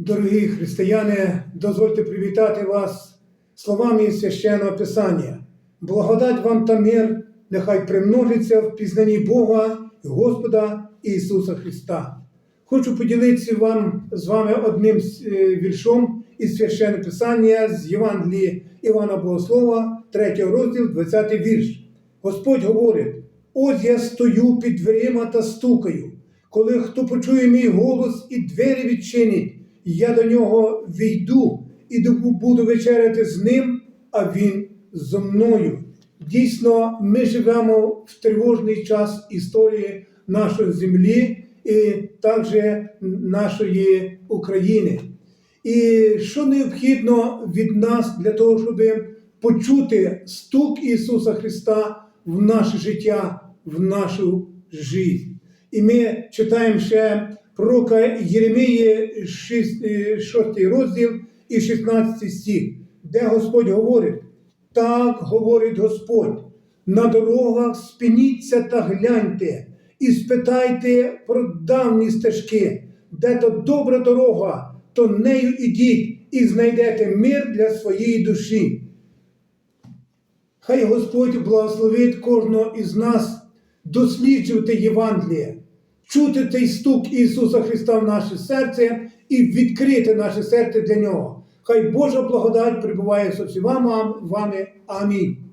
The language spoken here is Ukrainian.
Дорогі християни, дозвольте привітати вас словами священного Писання. Благодать вам та мир, нехай примножиться в пізнанні Бога і Господа Ісуса Христа. Хочу поділитися вам з вами одним е, віршом із священного Писання з Євангелії Івана Богослова, 3 розділ, 20 вірш. Господь говорить: ось я стою під дверима та стукаю. Коли хто почує мій голос і двері відчинить, я до нього війду і буду вечеряти з ним, а він зо мною. Дійсно, ми живемо в тривожний час історії нашої землі і також нашої України. І що необхідно від нас для того, щоб почути стук Ісуса Христа в наше життя, в нашу життя. І ми читаємо ще пророка Єремії, 6 розділ і 16 стих, де Господь говорить: так говорить Господь, на дорогах спиніться та гляньте, і спитайте про давні стежки, де то добра дорога, то нею ідіть і знайдете мир для своєї душі. Хай Господь благословить кожного із нас досліджувати Євангеліє, чути цей стук Ісуса Христа в наше серце і відкрити наше серце для Нього. Хай Божа благодать прибуває з усіма вами. Амінь.